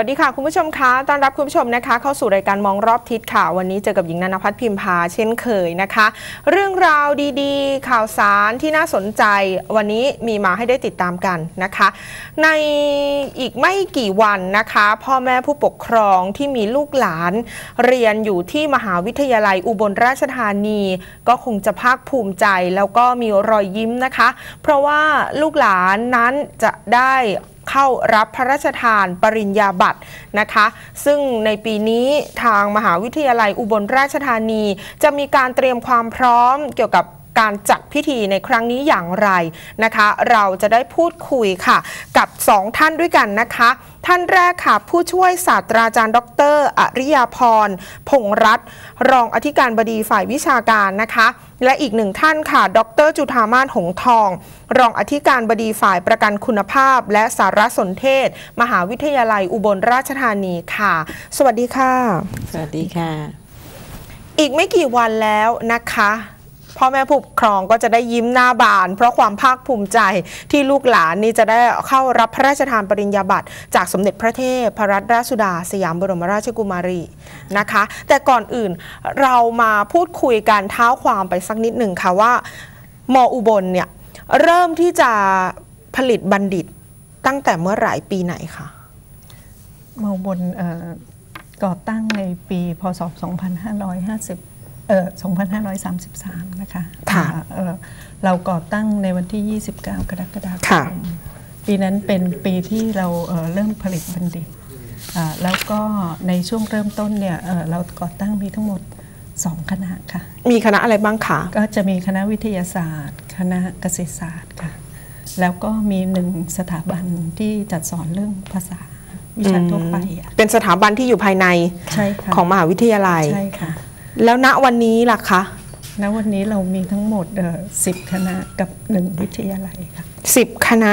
วัสดีค่ะ คุณผู้ชมคะต้อนรับคุณผู้ชมนะคะ เข้าสู่รายการมองรอบทิศค่ะ วันนี้เจอกับหญิงนันพัฒน์พิมพาเช่นเคยนะคะ เรื่องราวดีๆ ข่าวสารที่น่าสนใจ วันนี้มีมาให้ได้ติดตามกันนะคะ ในอีกไม่กี่วันนะคะ พ่อแม่ผู้ปกครองที่มีลูกหลาน เรียนอยู่ที่มหาวิทยาลัยอุบลราชธานี ก็คงจะภาคภูมิใจแล้วก็มีรอยยิ้มนะคะ เพราะว่าลูกหลานนั้นจะได้ เข้ารับพระราชทานปริญญาบัตรนะคะ ซึ่งในปีนี้ทางมหาวิทยาลัยอุบลราชธานี จะมีการเตรียมความพร้อมเกี่ยวกับ การจัดพิธีในครั้งนี้อย่างไรนะคะ เราจะได้พูดคุยค่ะ กับ 2 ท่านด้วยกันนะคะ ท่านแรกค่ะ ผู้ช่วยศาสตราจารย์ ดร อริยาพร พงษ์รัตน์รองอธิการบดีฝ่ายวิชาการนะคะ และอีกหนึ่งท่านค่ะ ดร จุธามาศหงทอง รองอธิการบดีฝ่ายประกันคุณภาพ และสารสนเทศ มหาวิทยาลัยอุบลราชธานีค่ะ สวัสดีค่ะ สวัสดีค่ะ อีกไม่กี่วันแล้วนะคะ พ่อแม่ผู้ปกครองก็จะได้ยิ้มหน้าบาน เพราะความภาคภูมิใจที่ลูกหลานนี่จะได้เข้ารับพระราชทานปริญญาบัตรจากสมเด็จพระเทพพระรัตนราชสุดา สยามบรมราชกุมารีนะคะ แต่ก่อนอื่นเรามาพูดคุยกันเท้าความไปสักนิดหนึ่งค่ะว่ามออุบลเนี่ยเริ่มที่จะผลิตบัณฑิตตั้งแต่เมื่อไหร่ปีไหนคะมอบนเอ่อก่อตั้งในปีพศ 2550เอ่อ 2533 นะคะค่ะเอ่อเราก่อตั้งในวันที่ 29 กรกฎาคค่ะมปีนั้นเป็นปีที่เราเอ่อเริ่มผลิตบัณฑิตอ่าแล้วก็ในช่วงเริ่มต้นเนี่ยเอ่อเราก่อตั้งมีทั้งหมด2คณะค่ะ มีคณะอะไรบ้างคะ ก็จะมีคณะวิทยาศาสตร์ คณะเกษตรศาสตร์ค่ะ แล้วก็มีหนึ่งสถาบันที่จัดสอนเรื่องภาษาวิชาทั่วไปอะเป็นสถาบันที่อยู่ภายในใช่ค่ะของมหาวิทยาลัย ใช่ค่ะ แล้วณวันนี้ล่ะคะณวันนี้เรามีทั้งหมดสิบคณะกับหนึ่งวิทยาลัยค่ะ10คณะ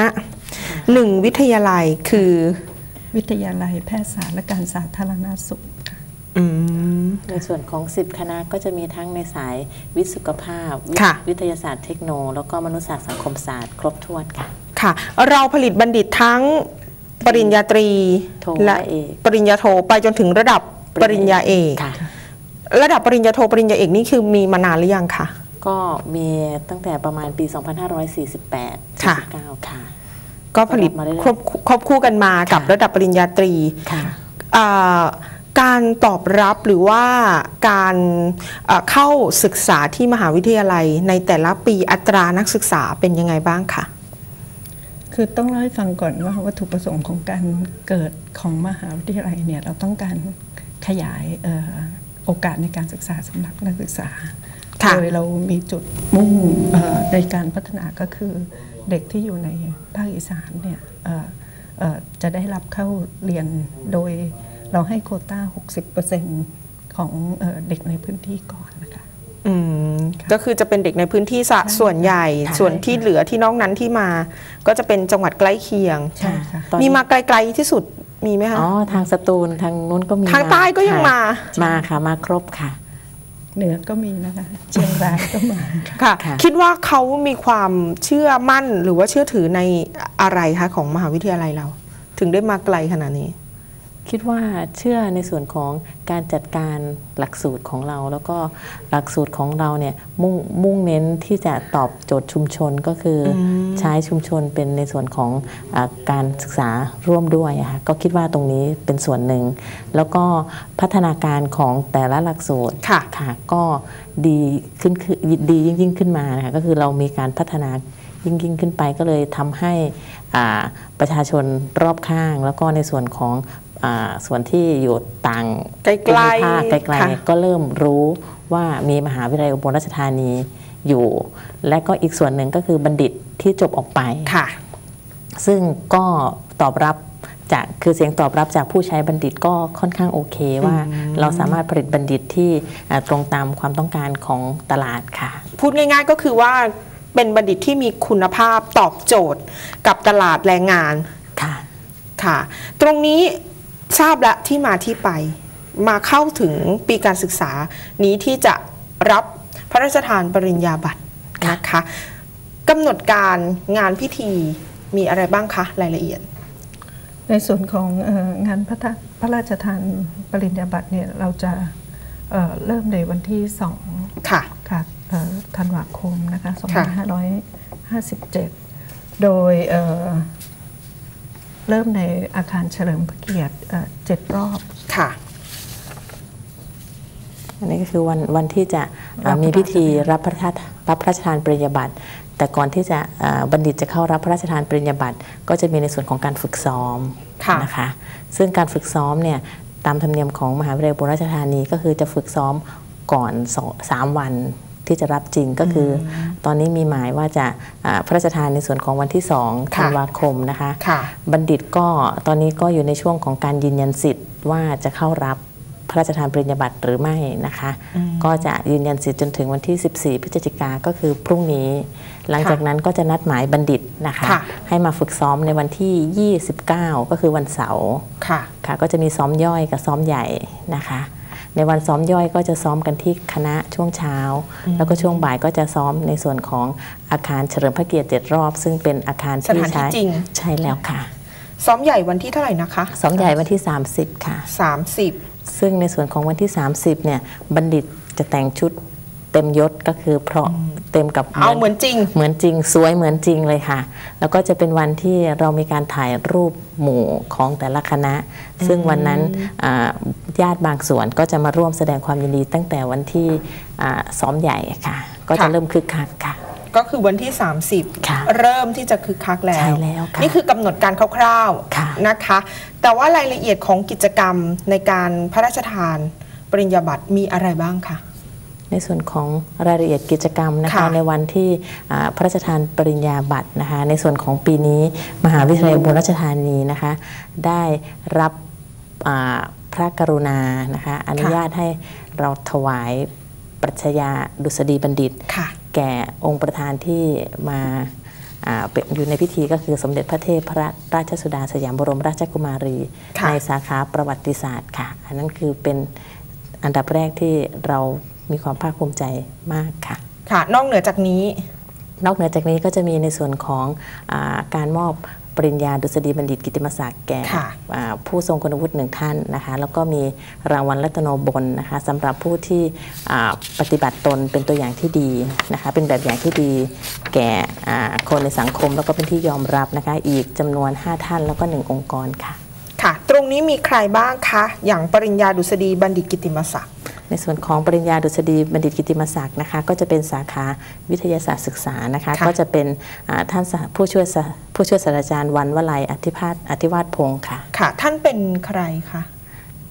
1วิทยาลัยคือ วิทยาลัยแพทยศาสตร์และการสาธารณสุขค่ะอืมในส่วนของ 10 คณะก็จะมีทั้งในสายวิทย์สุขภาพค่ะวิทยาศาสตร์เทคโนโลยีแล้วก็มนุษยศาสตร์สังคมศาสตร์ครบถ้วนค่ะ ค่ะ เราผลิตบัณฑิตทั้งปริญญาตรีโทและและเอกปริญญาโทไปจนถึงระดับปริญญาเอกค่ะ ระดับปริญญาโทปริญญาเอกนี่คือมีมานานหรือยังคะ ก็มีตั้งแต่ประมาณปี 2548 ค่ะ 49 ค่ะ ก็ผลิตมาเรื่อยๆ ควบควบคู่กันมากับค่ะ ระดับปริญญาตรี ค่ะ อ่าการตอบรับหรือว่าการเอ่อเข้าศึกษาที่มหาวิทยาลัยในแต่ละปีอัตรานักศึกษาเป็นยังไงบ้างคะ คือต้องเล่าให้ฟังก่อนว่าวัตถุประสงค์ของการเกิดของมหาวิทยาลัยเนี่ยเราต้องการขยายเอ่อ โอกาสในการศึกษาสำหรับนักศึกษาค่ะโดยเรามีจุดมุ่งเอ่อในการพัฒนาก็คือเด็กที่อยู่ในภาคอีสานเนี่ยเอ่อเอ่อจะได้รับเข้าเรียนโดยเราให้โควต้า 60%ของเอ่อเด็กในพื้นที่ก่อนนะคะอืมก็คือจะเป็นเด็กในพื้นที่สะส่วนใหญ่ค่ะส่วนที่เหลือที่นอกนั้นที่มา ก็จะเป็นจังหวัดใกล้เคียงใช่ค่ะตอนมีนี้มาไกลๆที่สุด มีไหมคะอ๋อทางสตูลทางนู้นก็มีทางใต้ก็ยังค่ะมามาค่ะมาครบค่ะ เหนือก็มีนะคะเชียงรายก็มาค่ะค่ะค่ะ คิดว่าเขามีความเชื่อมั่นหรือว่าเชื่อถือในอะไรคะของมหาวิทยาลัยเรา ถึงได้มาไกลขนาดนี้ คิดว่าเชื่อในส่วนของการจัดการหลักสูตรของเรา แล้วก็หลักสูตรของเราเนี่ยมุ่งมุ่งเน้นที่จะตอบโจทย์ชุมชนก็คืออใช้ชุมชนเป็นในส่วนของอาการศึกษาร่วมด้วยอะค่ะก็คิดว่าตรงนี้เป็นส่วนหนึ่ง แล้วก็พัฒนาการของแต่ละหลักสูตรค่ะค่ะก็ดีขึ้นคือดียิ่งยิ่งขึ้นมานะคะก็คือเรามีการพัฒนายิ่งยิ่งขึ้นไปก็เลยทำให้อ่าประชาชนรอบข้าง แล้วก็ในส่วนของอา ส่วนที่อยู่ต่างไกลๆภูมิภาคไกลค่ะๆเนี่ยก็เริ่มรู้ว่ามีมหาวิทยาลัยอุบลราชธานีอยู่ และก็อีกส่วนหนึ่งก็คือบัณฑิตที่จบออกไปค่ะ ซึ่งก็ตอบรับจากคือเสียงตอบรับจากผู้ใช้บัณฑิตก็ค่อนข้างโอเคว่า เราสามารถผลิตบัณฑิตที่อ่าตรงตามความต้องการของตลาดค่ะ พูดง่ายๆก็คือว่าเป็นบัณฑิตที่มีคุณภาพตอบโจทย์กับตลาดแรงงานค่ะค่ะ ตรงนี้ ทราบและที่มาที่ไป มาเข้าถึงปีการศึกษานี้ที่จะรับพระราชทานปริญญาบัตรนะคะกำหนดการงานพิธีมีอะไรบ้างคะรายละเอียด ในส่วนของเอองานพระทะพระราชทานปริญญาบัตรเนี่ยเราจะเอ่อเริ่มในวันที่สองค่ะค่ะเอ่อธันวาคมนะคะค่ะ2557 โดย เอ่อเริ่มในอาคารเฉลิมพระเกียรติเอ่อเจ็ดรอบค่ะอันนี้ก็คือวันวันที่จะอ่ารับมีพิธีพระราชทานรับพระราชรับพระราชทานปริญญาบัตรแต่ก่อนที่จะอ่าบัณฑิตจะเข้ารับพระราชทานปริญญาบัตรก็จะมีในส่วนของการฝึกซ้อมค่ะนะคะ ซึ่งการฝึกซ้อมเนี่ยตามธรรมเนียมของมหาวิทยาลัยบุรราชธานีก็คือจะฝึกซ้อมก่อนสองสามวัน ที่จะรับจริงก็คืออตอนนี้มีหมายว่าจะอ่าพระราชทานในส่วนของวันที่2ค่ะธันวาคมนะคะค่ะบัณฑิตก็ตอนนี้ก็อยู่ในช่วงของการยืนยันสิทธิ์ว่าจะเข้ารับพระราชทานปริญญาบัตรหรือไม่นะคะ ก็จะยืนยันสิทธิ์จนถึงวันที่ 14 พฤศจิกาก็คือพรุ่งนี้ หลังจากนั้นก็จะนัดหมายบัณฑิตนะคะค่ะให้มาฝึกซ้อมในวันที่ 29 ก็คือวันเสาร์ค่ะค่ะก็จะมีซ้อมย่อยกับซ้อมใหญ่นะคะ ในวันซ้อมย่อยก็จะซ้อมกันที่คณะช่วงเช้า แล้วก็ช่วงบ่ายก็จะซ้อมในส่วนของอาคารเฉลิมพระเกียรติเจ็ดรอบ ซึ่งเป็นอาคารที่สถานที่ใช้จริงใช่แล้วค่ะ ซ้อมใหญ่วันที่เท่าไหร่นะคะ ซ้อมใหญ่วันที่ 30 ค่ะ 30 ซึ่งในส่วนของวันที่ 30เนี่ยบัณฑิตจะแต่งชุด เต็มยศก็คือเพราะเต็มกับเอาเหมือนจริง เหมือนจริงสวยเหมือนจริงเลยค่ะ แล้วก็จะเป็นวันที่เรามีการถ่ายรูปหมู่ของแต่ละคณะ ซึ่งวันนั้นอ่าญาติบางส่วนก็จะมาร่วมแสดงความยินดีตั้งแต่วันที่อ่าซ้อมใหญ่ค่ะ ก็จะค่ะเริ่มคึกคักค่ะก็คือวันที่ค่ะ30 เริ่มที่จะคึกคักแล้วใช่แล้วค่ะนี่คือกำหนดการคร่าวค่ะๆนะคะ แต่ว่ารายละเอียดของกิจกรรมในการพระราชทานปริญญาบัตรมีอะไรบ้างคะ ในส่วนของรายละเอียดกิจกรรมนะคะค่ะในวันที่อ่าพระราชทานปริญญาบัตรนะคะในส่วนของปีนี้มหาวิทยาลัยอุบลราชธานีนะคะได้รับอ่าพระกรุณานะคะอนุญาตให้เราถวายปรัชญาดุษฎีบัณฑิตค่ะแก่องค์ประธานที่มาอ่าเป็นอยู่ในพิธีก็คือสมเด็จพระเทพพระราชสุดาสยามบรมราชกุมารีค่ะในสาขาประวัติศาสตร์ค่ะ อันนั้นคือเป็นอันดับแรกที่เรา มีความภาคภูมิใจมากค่ะ ค่ะ นอกเหนือจากนี้ นอกเหนือจากนี้ก็จะมีในส่วนของอาการมอบปริญญาดุษฎีบัณฑิตกิตติมศักดิ์แก่ค่ะอ่าผู้ทรงคุณวุฒิหนึ่งท่านนะคะแล้วก็มีรางวัลรัตโนบลนะคะสำหรับผู้ที่อ่าปฏิบัติตนเป็นตัวอย่างที่ดีนะคะเป็นแบบอย่างที่ดีแก่อ่าคนในสังคม แล้วก็เป็นที่ยอมรับนะคะอีกจำนวน 5 ท่านแล้วก็ 1 องค์กรค่ะ ค่ะ ตรงนี้มีใครบ้างคะ อย่างปริญญาดุษฎีบัณฑิตกิตติมศักดิ์ในส่วนของปริญญาดุษฎีบัณฑิตกิตติมศักดิ์นะคะ ก็จะเป็นสาขาวิทยาศาสตร์ศึกษานะคะค่ะก็จะเป็นอ่าท่านสหผู้ช่วยศาผู้ช่วยศาสตราจารย์วันวลัยอธิพาสอธิวาสพงศ์ค่ะค่ะ ท่านเป็นใครคะ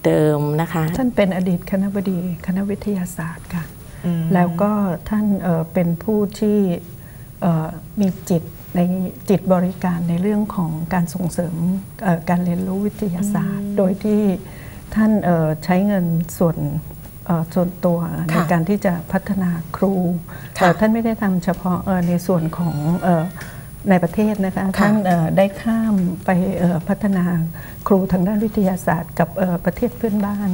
เดิมนะคะ ท่านเป็นอดีตคณะบดีคณะวิทยาศาสตร์ค่ะอืมแล้วก็ท่านเอ่อเป็นผู้ที่เอ่อมีจิต ในจิตบริการในเรื่องของการส่งเสริมเอ่อการเรียนรู้วิทยาศาสตร์ โดยที่ท่านเอ่อใช้เงินส่วนเอ่อส่วนตัวในการที่จะพัฒนาครูค่ะเอ่อท่านไม่ได้ทำเฉพาะเอ่อในส่วนของเอ่อในประเทศนะคะค่ะท่านเอ่อได้ข้ามไปเอ่อพัฒนาครูทางด้านวิทยาศาสตร์กับเอ่อประเทศเพื่อนบ้าน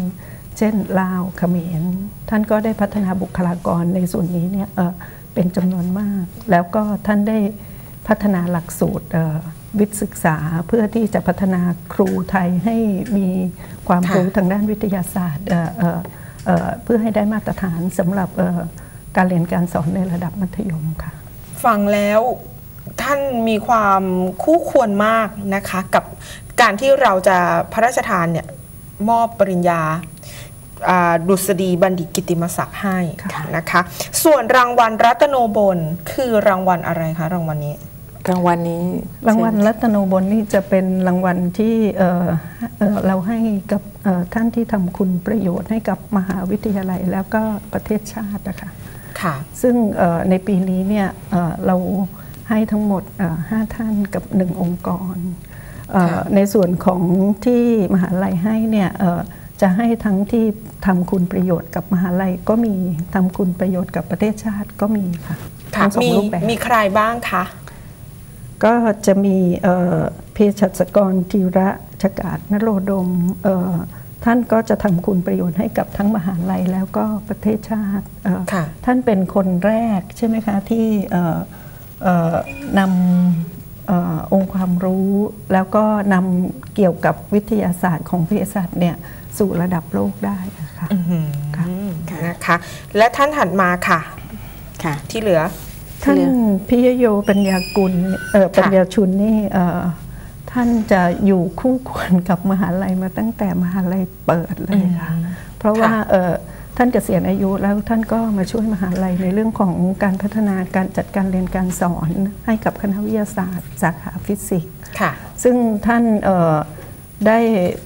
เช่นลาวเขมร ท่านก็ได้พัฒนาบุคลากรในส่วนนี้เนี่ยเอ่อเป็นจำนวนมาก แล้วก็ท่านได้ พัฒนาหลักสูตรเอ่อวิทยศึกษาเพื่อที่จะพัฒนาครูไทยให้มีความค่ะรู้ทางด้านวิทยาศาสตร์เอ่อเอ่อเอ่อเพื่อให้ได้มาตรฐานสำหรับเอ่อการเรียนการสอนในระดับมัธยมค่ะ ฟังแล้วท่านมีความคู่ควรมากนะคะกับการที่เราจะพระราชทานเนี่ยมอบปริญญาอ่าดุษฎีบัณฑิตกิตติมศักดิ์ให้ค่ะนะคะ ส่วนรางวัลรัตโนบลคือรางวัลอะไรคะรางวัลนี้ รางวัลนี้ รางวัลรัตโนบลนี่จะเป็นรางวัลที่เอ่อเอ่อเราให้กับเอ่อท่านที่ทำคุณประโยชน์ให้กับมหาวิทยาลัยแล้วก็ประเทศชาตินะคะค่ะ ซึ่งเอ่อในปีนี้เนี่ยเอ่อเราให้ทั้งหมดเอ่อห้าท่านกับหนึ่งองค์กรเอ่อค่ะในส่วนของที่มหาลัยให้เนี่ยเอ่อจะให้ทั้งที่ทำคุณประโยชน์กับมหาลัยก็มีทำคุณประโยชน์กับประเทศชาติก็มีค่ะค่ะทั้งสองมีรูปแบบมีใครบ้างคะ ก็จะมีเอ่อเภสัชกรธีระชกาศนโรดมเอ่อท่านก็จะทำคุณประโยชน์ให้กับทั้งมหาลัยแล้วก็ประเทศชาติเอ่อค่ะท่านเป็นคนแรกใช่ไหมคะ ที่เอ่อเอ่อนำเออองค์ความรู้ แล้วก็นำเกี่ยวกับวิทยาศาสตร์ของเภสัชเนี่ยสู่ระดับโลกได้นะคะอื้อหือค่ะนะคะและท่านถัดมาค่ะค่ะที่เหลือ ท่านพิยโยปัญญากุลเอ่อปัญญาชุนนี่เอ่อท่านจะอยู่คู่ควรกับมหาลัยมาตั้งแต่มหาลัยเปิดเลยค่ะ เพราะว่าเอ่อท่านเกษียณอายุแล้วท่านก็มาช่วยมหาลัยในเรื่องของการพัฒนาการจัดการเรียนการสอนให้กับคณะวิทยาศาสตร์ สาขาฟิสิกส์ค่ะซึ่งท่านเอ่อได้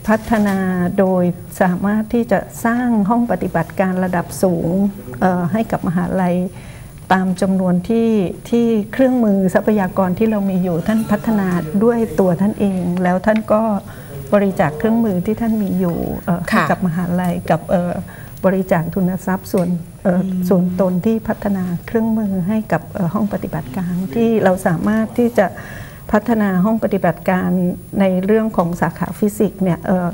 พัฒนาโดยสามารถที่จะสร้างห้องปฏิบัติการระดับสูงเอ่อให้กับมหาลัย ตามจำนวนที่ที่เครื่องมือทรัพยากรที่เรามีอยู่ท่านพัฒนาด้วยตัวท่านเอง แล้วท่านก็บริจาคเครื่องมือที่ท่านมีอยู่เอ่อให้ค่ะกับมหาลัยกับเอ่อบริจาคทุนทรัพย์ส่วนเอ่ออส่วนตนที่พัฒนาเครื่องมือให้กับเอ่อห้องปฏิบัติการที่เราสามารถที่จะพัฒนาห้องปฏิบัติการในเรื่องของสาขาฟิสิกส์เนี่ยเอ่อ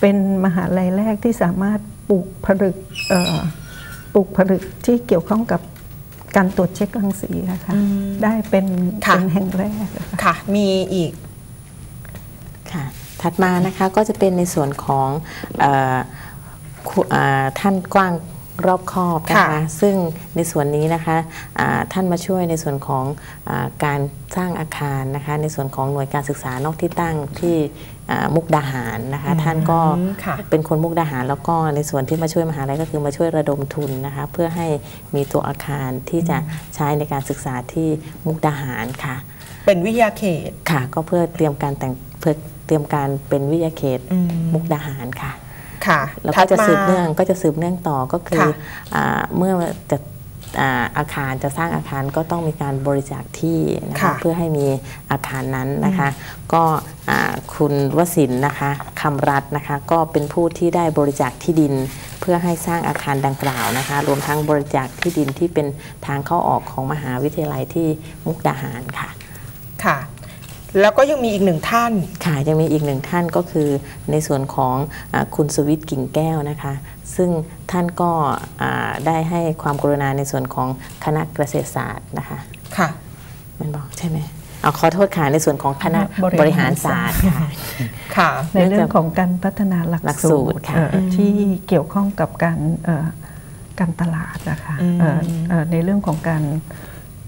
เป็นมหาลัยแรกที่สามารถปลูกผลึกเอ่อปลูกผลึกที่เกี่ยวข้องกับ การตรวจเช็ครังสีนะคะได้เป็นค่ะเป็นแห่งแรกนะคะค่ะ มีอีกค่ะถัดมานะคะก็จะเป็นในส่วนของเออคุอ่าท่านกว้าง รอบคอบนะคะค่ะซึ่งในส่วนนี้นะคะอ่าท่านมาช่วยในส่วนของอาการสร้างอาคารนะคะ ในส่วนของหน่วยการศึกษานอกที่ตั้งที่อ่ามุกดาหารนะคะ ท่านก็อืมค่ะเป็นคนมุกดาหาร แล้วก็ในส่วนที่มาช่วยมหาลัยก็คือมาช่วยระดมทุนนะคะ เพื่อให้มีตัวอาคารที่จะใช้ในการศึกษาที่มุกดาหารค่ะ เป็นวิทยาเขตค่ะ ก็เพื่อเตรียมการแต่งเพื่อเตรียมการเป็นวิทยาเขตอืมมุกดาหารค่ะ ค่ะแล้วก็จะถัดมาสืบเนื่องก็จะสืบเนื่องต่อก็คือค่ะอาเมื่อจะอ่าอาคารจะสร้างอาคารก็ต้องมีการบริจาคที่นะคะค่ะเพื่อให้มีอาคารนั้นนะคะ ก็อ่าคุณวสินทร์นะคะคำรัตน์นะคะก็เป็นผู้ที่ได้บริจาคที่ดิน เพื่อให้สร้างอาคารดังกล่าวนะคะ รวมทั้งบริจาคที่ดินที่เป็นทางเข้าออกของมหาวิทยาลัยที่มุกดาหารค่ะค่ะ แล้วก็ยังมีอีกหนึ่งท่าน ค่ะยังมีอีกหนึ่งท่านก็คือในส่วนของอาคุณสวิทย์กิ่งแก้วนะคะ ซึ่งท่านก็อ่าได้ให้ความกรุณาในส่วนของคณะเกษตรศาสตร์นะคะ ค่ะ มันบอกใช่ไหมเอาขอโทษค่ะในส่วนของคณะบริหารบริหารศาสตร์ค่ะค่ะในเรื่องของการพัฒนาหลักหลักสูสูตตรรค่ะเอ่ออที่เกี่ยวข้องกับการเอ่อการตลาดนะคะอืมเอ่อเอ่อในเรื่องของการ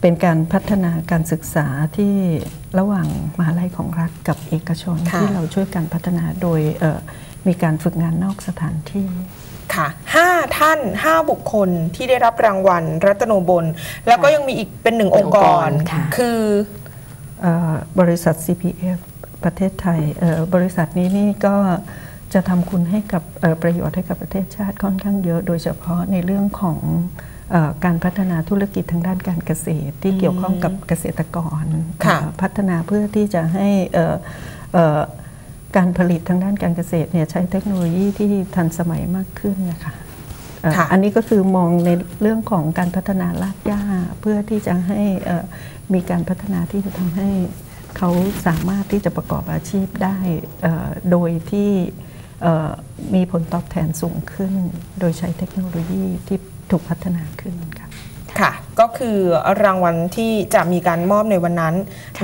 เป็นการพัฒนาการศึกษาที่ระหว่างมหาลัยของรัฐกับเอกชนค่ะที่เราช่วยกันพัฒนาโดยเอ่อมีการฝึกงานนอกสถานที่ค่ะห้าท่านห้าบุคคลที่ได้รับรางวัลรัตโนบล แล้วก็ยังมีอีกเป็นหนึ่งองค์กรองค์กรค่ะคือเอ่อบริษัท CPF ประเทศไทยเอ่อบริษัทนี้นี่ก็จะทำคุณให้กับเอ่อประโยชน์ให้กับประเทศชาติค่อนข้างเยอะ โดยเฉพาะในเรื่องของเออ การพัฒนาธุรกิจทางด้านการเกษตรที่เกี่ยวข้องกับเกษตรกรค่ะเอ่อพัฒนาเพื่อที่จะให้เอ่อเอ่อการผลิตทางด้านการเกษตรเนี่ยใช้เทคโนโลยีที่ทันสมัยมากขึ้นนะคะเอ่อค่ะอันนี้ก็คือมองในเรื่องของการพัฒนารากหญ้าเพื่อที่จะให้เอ่อมีการพัฒนาที่จะทำให้เขาสามารถที่จะประกอบอาชีพได้เอ่อโดยที่เอ่อมีผลตอบแทนสูงขึ้น โดยใช้เทคโนโลยีที่ ถูกพัฒนาขึ้นค่ะค่ะ ก็คือรางวัลที่จะมีการมอบในวันนั้น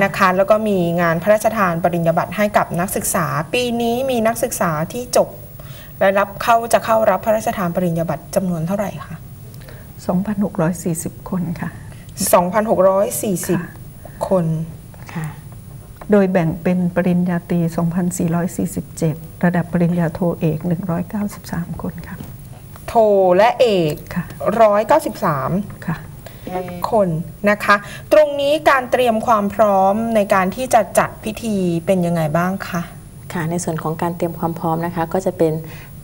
นะคะ แล้วก็มีงานพระราชทานปริญญาบัตรให้กับนักศึกษา ปีนี้มีนักศึกษาที่จบ และรับเข้าจะเข้ารับพระราชทานปริญญาบัตรจำนวนเท่าไหร่คะ2,640 คนค่ะ 2,640 คนค่ะ โดยแบ่งเป็นปริญญาตรี 2,447 ระดับปริญญาโทเอก 193 คนค่ะ โทและเอกค่ะ193ค่ะคนนะคะ ตรงนี้การเตรียมความพร้อมในการที่จะจัดพิธีเป็นยังไงบ้างคะค่ะในส่วนของการเตรียมความพร้อมนะคะ ก็จะเป็นอ่า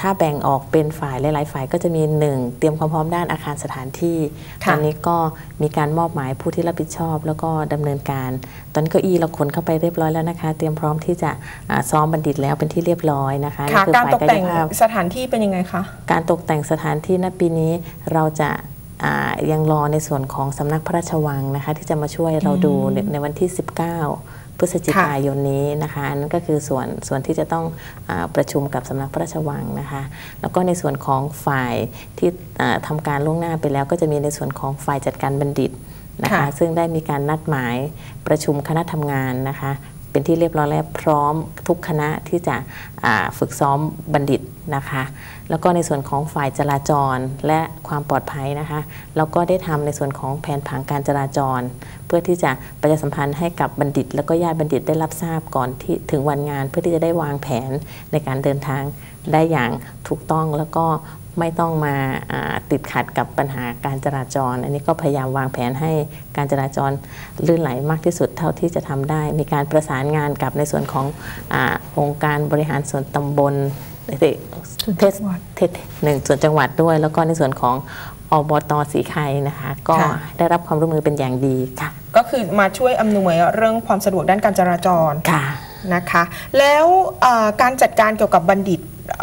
ถ้าแบ่งออกเป็นฝ่ายหลาย ๆ ฝ่ายก็จะมี 1 เตรียมความพร้อมด้านอาคารสถานที่ค่ะตอนนี้ก็มีการมอบหมายผู้ที่รับผิดชอบ แล้วก็ดำเนินการ ตอนนี้เก้าอี้เราขนเข้าไปเรียบร้อยแล้วนะคะ เตรียมพร้อมที่จะอ่าซ้อมบัณฑิตแล้วเป็นที่เรียบร้อยนะคะค่ะนี่คือการฝ่ายตกแต่งยภาพสถานที่เป็นยังไงคะการตกแต่งสถานที่ณปีนี้เราจะอ่ายังรอในส่วนของสำนักพระราชวังนะคะที่จะมาช่วยเราดูในในวันที่ 19 พฤศจิกายนนี้นะคะอันนั้นก็คือส่วนส่วนที่จะต้องอาประชุมกับสำนักพระราชวังนะคะ แล้วก็ในส่วนของฝ่ายที่อ่าทำาการล่วงหน้าไปแล้ว ก็จะมีในส่วนของฝ่ายจัดการบัณฑิตนะคะค่ะซึ่งได้มีการนัดหมายประชุมคณะทำงานนะคะ เป็นที่เรียบร้อยแล้วพร้อมทุกคณะที่จะฝึกซ้อมบัณฑิตนะคะ แล้วก็ในส่วนของฝ่ายจราจรและความปลอดภัยนะคะเราก็ได้ทำในส่วนของแผนผังการจราจร เพื่อที่จะประชาสัมพันธ์ให้กับบัณฑิต แล้วก็ญาติบัณฑิตได้รับทราบก่อนที่ถึงวันงาน เพื่อที่จะได้วางแผนในการเดินทางได้อย่างถูกต้องแล้วก็ ไม่ต้องมาอ่าติดขัดกับปัญหาการจราจร อันนี้ก็พยายามวางแผนให้การจราจรลื่นไหลมากที่สุดเท่าที่จะทำได้ มีการประสานงานกับในส่วนของอาองค์การบริหารส่วนตำบลเทศส่วนเทจัศงหวัดเทศหนึ่งส่วนจังหวัดด้วย แล้วก็ในส่วนของอบตสีไข่นะคะ ก็ค่ะได้รับความร่วมมือเป็นอย่างดีค่ะ ก็คือมาช่วยอำนวยเรื่องความสะดวกด้านการจราจรค่ะนะคะ แล้วเอ่อการจัดการเกี่ยวกับบัณฑิต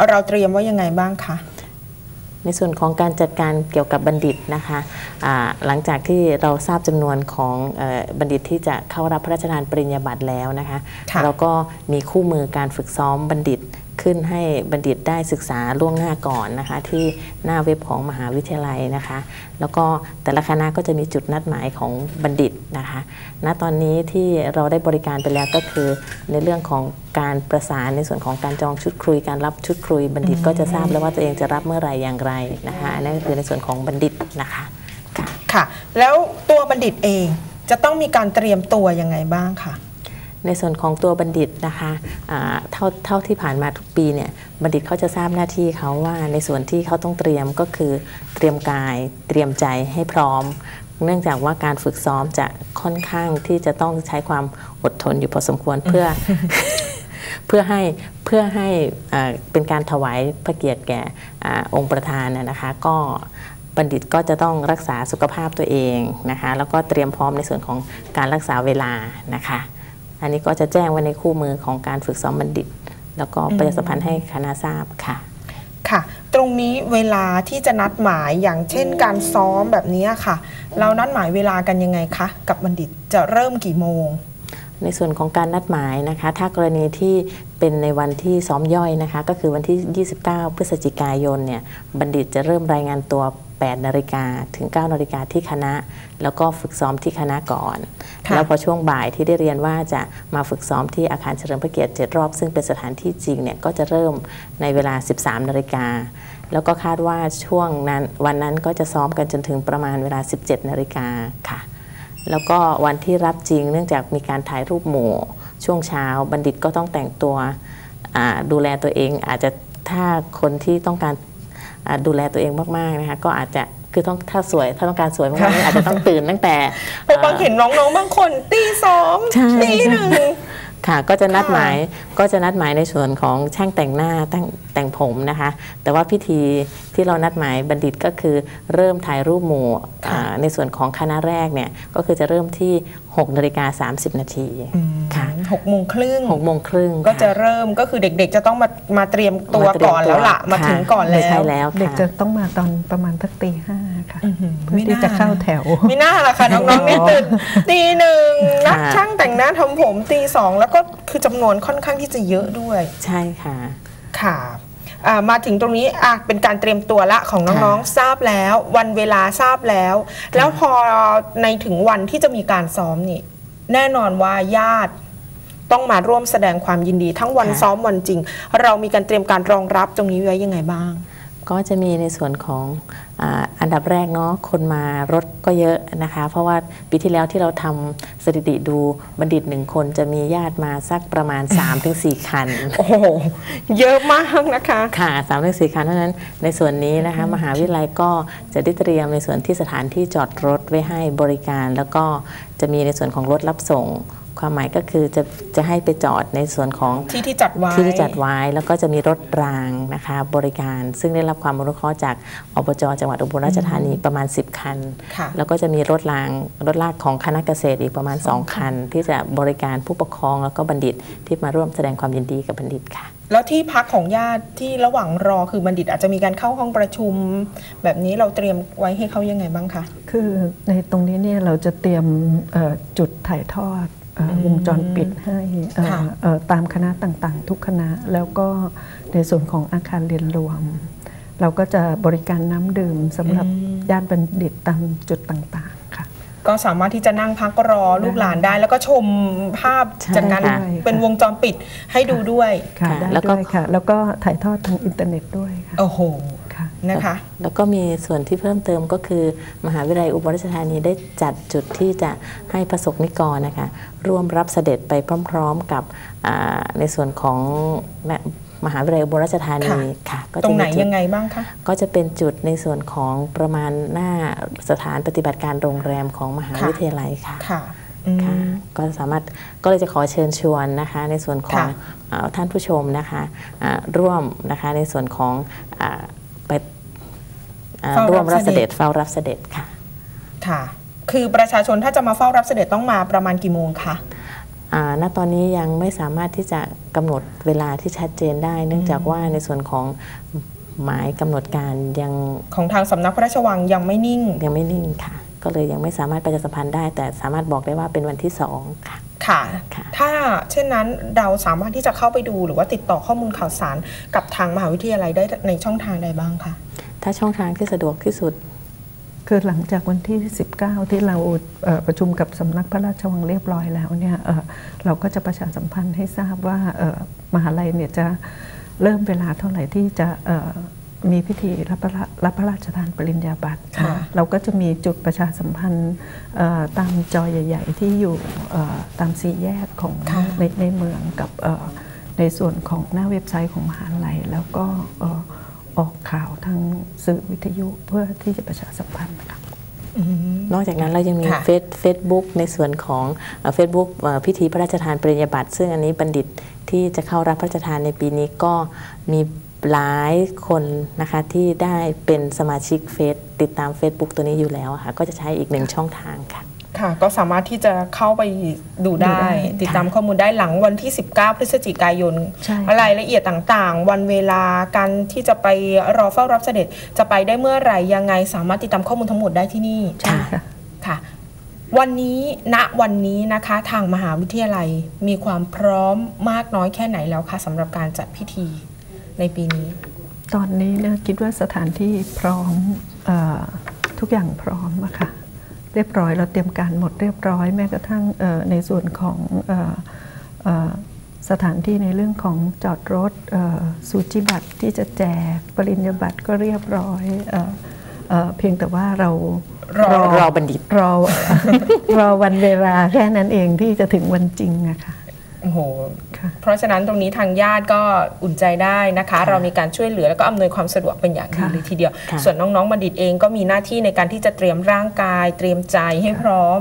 เราเตรียมไว้ยังไงบ้างคะ ในส่วนของการจัดการเกี่ยวกับบัณฑิตนะคะอ่าหลังจากที่เราทราบจำนวนของเออบัณฑิตที่จะเข้ารับพระราชทานปริญญาบัตรแล้วนะคะค่ะเราก็มีคู่มือการฝึกซ้อมบัณฑิต ขึ้นให้บัณฑิตได้ศึกษาล่วงหน้าก่อนนะคะ ที่หน้าเว็บของมหาวิทยาลัยนะคะ แล้วก็แต่ละคณะก็จะมีจุดนัดหมายของบัณฑิตนะคะ ณตอนนี้ที่เราได้บริการไปแล้วก็คือในเรื่องของการประสานในส่วนของการจองชุดคุย การรับชุดคุยบัณฑิตก็จะทราบแล้วว่าตัวเองจะรับเมื่อไหร่อย่างไรนะคะนั่นก็คือในส่วนของบัณฑิตนะคะค่ะค่ะแล้วตัวบัณฑิตเองจะต้องมีการเตรียมตัวยังไงบ้างคะ ในส่วนของตัวบัณฑิตนะคะเท่าเท่าที่ผ่านมาทุกปีเนี่ยบัณฑิตเขาจะทราบหน้าที่เขาว่าในส่วนที่เขาต้องเตรียมก็คือเตรียมกาย เตรียมใจให้พร้อม เนื่องจากว่าการฝึกซ้อมจะค่อนข้างที่จะต้องใช้ความอดทนอยู่พอสมควรเพื่อเพื่อให้เพื่อให้เป็นการถวายพระเกียรติแก่อองค์ประธานนะคะก็บัณฑิตก็จะต้องรักษาสุขภาพตัวเองนะคะแล้วก็เตรียมพร้อมในส่วนของการรักษาเวลานะคะ อันนี้ก็จะแจ้งไว้ในคู่มือของการฝึกซ้อมบัณฑิต แล้วก็ประชาสัมพันธ์ให้คณะทราบค่ะค่ะ ตรงนี้เวลาที่จะนัดหมายอย่างเช่นการซ้อมแบบนี้ค่ะ เรานัดหมายเวลากันยังไงคะกับบัณฑิตจะเริ่มกี่โมง ในส่วนของการนัดหมายนะคะ ถ้ากรณีที่เป็นในวันที่ซ้อมย่อยนะคะ ก็คือวันที่ 29 พฤศจิกายนเนี่ยบัณฑิตจะเริ่มรายงานตัว 8นาฬิกาถึง9นาฬิกาที่คณะ แล้วก็ฝึกซ้อมที่คณะก่อนค่ะแล้วพอช่วงบ่ายที่ได้เรียนว่าจะมาฝึกซ้อมที่อาคารเฉลิมพระเกียรติ7รอบ ซึ่งเป็นสถานที่จริงเนี่ยก็จะเริ่มในเวลา 13นาฬิกาแล้วก็คาดว่าช่วงนั้นวันนั้นก็จะซ้อมกันจนถึงประมาณเวลา 17นาฬิกาค่ะ แล้วก็วันที่รับจริงเนื่องจากมีการถ่ายรูปหมู่ ช่วงเช้าบัณฑิตก็ต้องแต่งตัวอ่าดูแลตัวเองอาจจะถ้าคนที่ต้องการอ่า ดูแลตัวเองมากๆนะคะก็อาจจะคือต้องถ้าสวยถ้าต้องการสวยมากๆอาจจะต้องตื่นตั้งแต่เพราะบางเห็นน้องๆบางคนตีสองใช่ตีหนึ่ง ค่ะก็จะนัดค่ะหมายก็จะนัดหมายในส่วนของช่างแต่งหน้าแต่งแต่งผมนะคะ แต่ว่าพิธีที่เรานัดหมายบัณฑิตก็คือเริ่มถ่ายรูปหมู่อ่าในส่วนของคณะแรกเนี่ยก็คือจะเริ่มที่6นาฬิกา30 นาทีค่ะหกโมงครึ่งหกโมงครึ่งก็จะค่เริ่มก็คือเด็กๆ จะต้องมามาเตรียมตัวมาเตรียมก่อนแล้วล่ะตัวมาถึงก่อนค่ะแล้ใช่วแล้วเด็กค่ะจะต้องมาตอนประมาณสักตีห้า ค่ะอื้อหือเพื่อที่จะเข้าแถวไม่น่าล่ะค่ะน้องๆนี่ตื่นตีหนึ่งนักค่ะช่างแต่งหน้าทำผมตีสองแล้วก็คือจำนวนค่อนข้างที่จะเยอะด้วย ใช่ค่ะ ค่ะอ่ามาถึงตรงนี้อะเป็นการเตรียมตัวละของน้องๆทราบแล้ว วันเวลาทราบแล้ว แล้วพอในถึงวันที่จะมีการซ้อมนี่ แน่นอนว่าญาติต้องมาร่วมแสดงความยินดี ทั้งวันค่ะซ้อมวันจริง เรามีการเตรียมการรองรับตรงนี้ไว้ยังไงบ้าง ก็จะมีในส่วนของอาอันดับแรกเนาะคนมารถก็เยอะนะคะ เพราะว่าปีที่แล้วที่เราทำสถิติดูบัณฑิตหนึ่งคนจะมีญาติมาสักประมาณ 3-4 คัน โอ้โหเยอะมากนะคะ ค่ะสามถึงสี่คันเท่านั้นในส่วนนี้นะคะ มหาวิทยาลัยก็จะได้เตรียมในส่วนที่สถานที่จอดรถไว้ให้บริการ แล้วก็จะมีในส่วนของรถรับส่ง ความหมายก็คือจะจะให้ไปจอดในส่วนของที่ที่จัดไว้ที่ที่จัดไว้แล้วก็จะมีรถรางนะคะบริการ ซึ่งได้รับความอนุเคราะห์จากอบจจังหวัดอุบลราชธานีประมาณ 10 คันค่ะแล้วก็จะมีรถรางรถลากของคณะเกษตรอีกประมาณ 2 คัน ที่จะบริการผู้ปกครองแล้วก็บัณฑิตที่มาร่วมแสดงความยินดีกับบัณฑิตค่ะ แล้วที่พักของญาติที่ระหว่างรอคือบัณฑิตอาจจะมีการเข้าห้องประชุม แบบนี้เราเตรียมไว้ให้เขายังไงบ้างคะคือในตรงนี้เนี่ยเราจะเตรียมเอ่อจุดถ่ายทอดเอ่ออ วงจรปิดให้เอ่อค่ะเอ่อตามคณะต่างๆ ทุกคณะแล้วก็ในส่วนของอาคารเรียนรวม เราก็จะบริการน้ำดื่มสำหรับญาติบัณฑิตตามจุดต่างๆค่ะ ก็สามารถที่จะนั่งพักรอลูกหลานได้ แล้วก็ชมภาพใช่จากการค่ะเป็นวงจรปิดให้ดูด้วยค่ะค่ะได้แล้วก็ด้วยค่ะ แล้วก็ถ่ายทอดทางอินเทอร์เน็ตด้วยค่ะโอ้โหค่ะ นะคะ แล้วก็มีส่วนที่เพิ่มเติมก็คือ มหาวิทยาลัยอุบลราชธานีได้จัดจุดที่จะให้ประสบนิกรนะคะร่วมรับเสด็จไปพร้อมๆกับอ่าในส่วนของมหาวิทยาลัยอุบลราชธานีค่ะก็ตรจะงไหนมีจุดยังไงบ้างคะก็จะเป็นจุดในส่วนของประมาณหน้าสถานปฏิบัติการโรงแรมของมหาค่ะวิทยาลัยค่ะค่ะอืมค่ะก็สามารถก็เลยจะขอเชิญชวนนะคะในส่วนของค่ะเอ่อท่านผู้ชมนะคะอ่าร่วมนะคะในส่วนของอ่าไปอ่า เฝ้า รับร่วมรับเสเสด็ด็จจเฝ้ารับเสด็จค่ะค่ะ คือประชาชนถ้าจะมาเฝ้ารับเสด็จต้องมาประมาณกี่โมงคะอ่าณตอนนี้ยังไม่สามารถที่จะกำหนดเวลาที่ชัดเจนได้ เนื่องจากว่าในส่วนของหมายกำหนดการยังของทางสำนักพระราชวังยังไม่นิ่งยังไม่นิ่งค่ะ ก็เลยยังไม่สามารถประชาสัมพันธ์ได้ แต่สามารถบอกได้ว่าเป็นวันที่สองค่ะค่ะค่ะถ้าเช่นนั้นเราสามารถที่จะเข้าไปดูหรือว่าติดต่อข้อมูลข่าวสารกับทางมหาวิทยาลัยได้ในช่องทางใดบ้างคะ ถ้าช่องทางที่สะดวกที่สุดคือหลังจากวันที่ 19 ที่เราเอ่อประชุมกับสำนักพระราชวังเรียบร้อยแล้วเนี่ยเอ่อเราก็จะประชาสัมพันธ์ให้ทราบว่าเอ่อมหาลัยเนี่ยจะเริ่มเวลาเท่าไหร่ที่จะเอ่อมีพิธีรับพระรับพระราชทานปริญญาบัตรค่ะเราก็จะมีจุดประชาสัมพันธ์เอ่อตามจอใหญ่ ๆ ที่อยู่เอ่อตามสี่แยกของค่ะในในเมืองกับเอ่อในส่วนของหน้าเว็บไซต์ของมหาลัยแล้วก็เอ่อออกข่าวทางสื่อวิทยุเพื่อที่จะประชาสัมพันธ์ค่ะอืมนอกจากนั้นเรายังมีค่ะเฟซเฟซบุ๊กในส่วนของเฟซบุ๊กพิธีพระราชทานปริญญาบัตรซึ่งอันนี้บัณฑิตที่จะเข้ารับพระราชทานในปีนี้ก็มีหลายคนนะคะที่ได้เป็นสมาชิกเฟซติดตาม Facebook ตัวนี้อยู่แล้วอะค่ะก็จะใช้อีกหนึ่งช่องทางค่ะ ค่ะ ก็สามารถที่จะเข้าไปดูได้ดูได้ ติดตามข้อมูลได้หลังวันที่ 19 พฤศจิกายนใช่รายละเอียดต่างๆ วันเวลาการที่จะไปรอเฝ้ารับเสด็จจะไปได้เมื่อไหร่ยังไง สามารถติดตามข้อมูลทั้งหมดได้ที่นี่ใช่ค่ะค่ะวันนี้ณวันนี้นะคะทางมหาวิทยาลัยมีความพร้อมมากน้อยแค่ไหนแล้วคะสำหรับการจัดพิธีในปีนี้ ตอนนี้เนี่ยคิดว่าสถานที่พร้อมเออทุกอย่างพร้อมอะค่ะ เรียบร้อย เราเตรียมการหมดเรียบร้อย แม้กระทั่งเอ่อในส่วนของเอ่อเอ่อสถานที่ในเรื่องของจอดรถเอ่อสูจิบัตรที่จะแจกปริญญาบัตรก็เรียบร้อยเอ่อเอ่อเพียงแต่ว่าเรารอรอบัณฑิตรอรอวันเวลาแค่นั้นเองที่จะถึงวันจริงอะค่ะ โอ้โหค่ะเพราะฉะนั้นตรงนี้ทางญาติก็อุ่นใจได้นะคะ เรามีการช่วยเหลือแล้วก็อำนวยความสะดวกเป็นอย่างดีค่ะเลยทีเดียวค่ะส่วนน้องๆบัณฑิตเองก็มีหน้าที่ในการที่จะเตรียมร่างกาย เตรียมใจให้พร้อม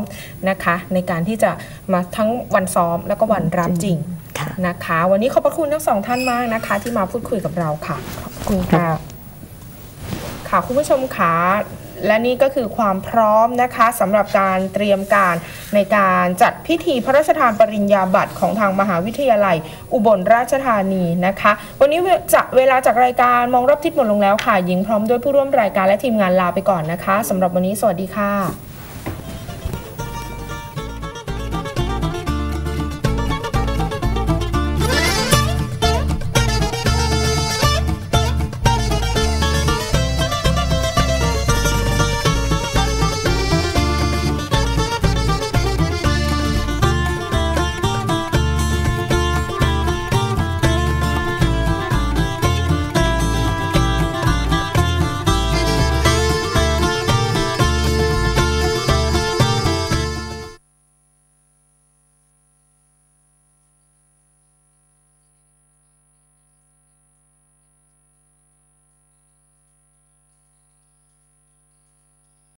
นะคะ ในการที่จะมาทั้งวันซ้อมแล้วก็วันรับจริงค่ะนะคะ วันนี้ขอบพระคุณทั้งสองท่านมากนะคะ ที่มาพูดคุยกับเราค่ะขอบคุณค่ะค่ะคุณผู้ชมคะ และนี่ก็คือความพร้อมนะคะสำหรับการเตรียมการในการจัดพิธีพระราชทานปริญญาบัตรของทางมหาวิทยาลัย อุบลราชธานีนะคะ วันนี้จะเวลาจากรายการมองรอบทิศหมดลงแล้วค่ะหญิงพร้อมด้วยผู้ร่วมรายการและทีมงานลาไปก่อนนะคะสำหรับวันนี้สวัสดีค่ะ